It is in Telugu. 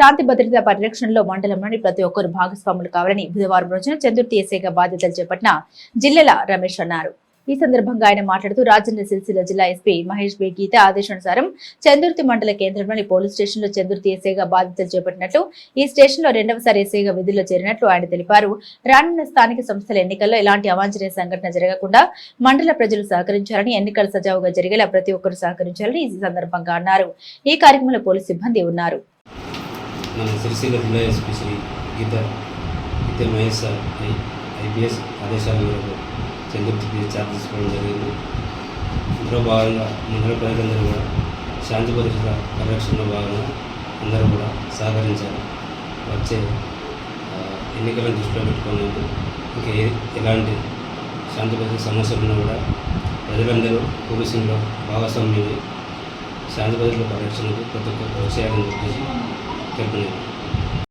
శాంతి భద్రత పరిరక్షణలో మండలంలోని ప్రతి ఒక్కరు భాగస్వాములు కావాలని బుధవారం రోజున చందుర్తి ఎస్ఐగా బాధ్యతలు చేపట్టిన జిల్లెల రమేష్ అన్నారు. ఈ సందర్భంగా ఆయన మాట్లాడుతూ రాజన్న సిరిసిల్ల జిల్లా ఎస్పీ మహేష్ బి గీత ఆదేశానుసారం చందుర్తి మండల కేంద్రంలోని పోలీస్ స్టేషన్లో చందుర్తి ఎస్ఐగా బాధ్యతలు చేపట్టినట్లు ఈ స్టేషన్లో రెండవసారి ఎస్ఐగా విధుల్లో చేరినట్లు ఆయన తెలిపారు. రానున్న స్థానిక సంస్థల ఎన్నికల్లో ఎలాంటి అవాంఛనీయ సంఘటన జరగకుండా మండల ప్రజలు సహకరించాలని ఎన్నికలు సజావుగా జరిగేలా ప్రతి ఒక్కరూ సహకరించాలని ఈ సందర్భంగా అన్నారు. ఈ కార్యక్రమంలో పోలీస్ సిబ్బంది ఉన్నారు. మన సిరిసిల్ల జిల్లా SP Shri Geetha Geetha Mahesh sir I IPS ఆదేశాల మేరకు చంద్రుడికి ఛార్జ్ తీసుకోవడం జరిగింది. ఇందులో భాగంగా మండల ప్రజలందరూ కూడా శాంతి భద్రతల పరిరక్షణలో భాగంగా అందరూ కూడా సహకరించారు. వచ్చే ఎన్నికలను దృష్టిలో పెట్టుకొని ఇంకా ఎలాంటి శాంతి భద్రత సమస్యలు ఉన్నా కూడా ప్రజలందరూ పోలీసుల్లో భాగస్వామ్యమై శాంతి భద్రతల పరిరక్షణకు ప్రతి ఒక్కరు చేయాలని చెప్పేసి 嗯